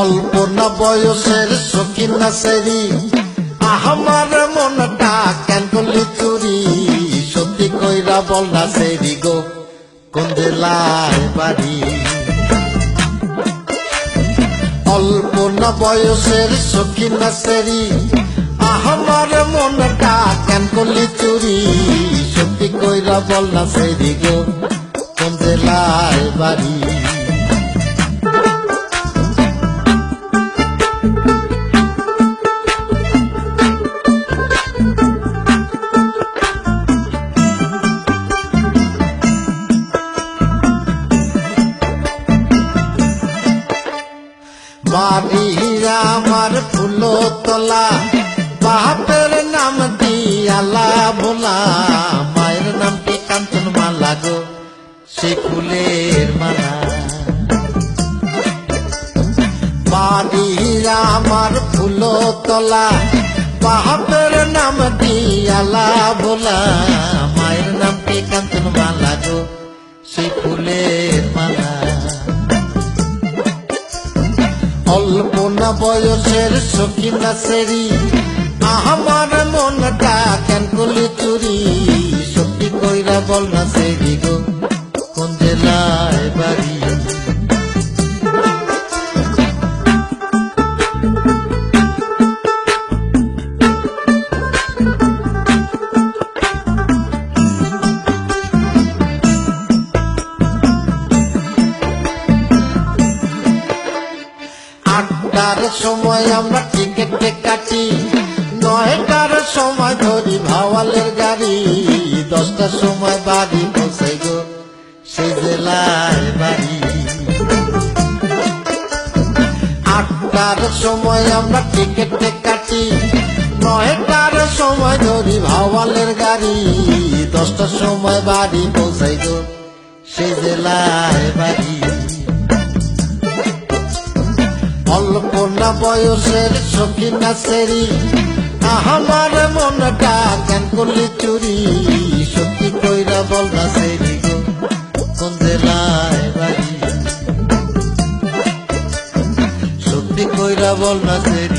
অল্প না বয়সের সখিন না সেরি আমার মনটা কেন করলি চুরি? সত্যি কইরা বল না সেরি গো, কোন বাড়ি? অল্প না বয়সের সখিন না সেরি আমার মনটা কেন করলি চুরি? সত্যি কইরা বল না সেরি গো, কোন বাড়ি? বাড়িরা আমার ফুলো তোলা বাপের নাম দিয়ালা ভোলা মায়ের নাম কি কাঞ্চন মালা গো? সে ফুলের মালা। বাড়িরা আমার ফুলো তোলা বাপের নাম দিয়ালা ভোলা মায়ের নাম কি কাঞ্চন অল্প না বয়সের সখিনা সেরি আমার মনটা কেন কলি চুরি? সত্যি কইরা বল না সেরি আটটার সময় আমরা টিকেটে কাটি। নয়টার সময় ধরি ভাওয়ালের গাড়ি। দশটার সময় বাড়ি পৌঁছাই গো সেই জেলায় বাড়ি। আটটার সময় আমরা টিকেটে কাটি। নয়টার সময় ধরি ভাওয়ালের গাড়ি। দশটার সময় বাড়ি পৌঁছাই গো সেই জেলায় বাড়ি। অল্প না বয়সের সখী না সেরি। আমার মনটা কেন করলি চুরি? সত্যি কইরা বল না সেরি গো, কোন জেলায় বাড়ি? সত্যি কইরা বল না সেরি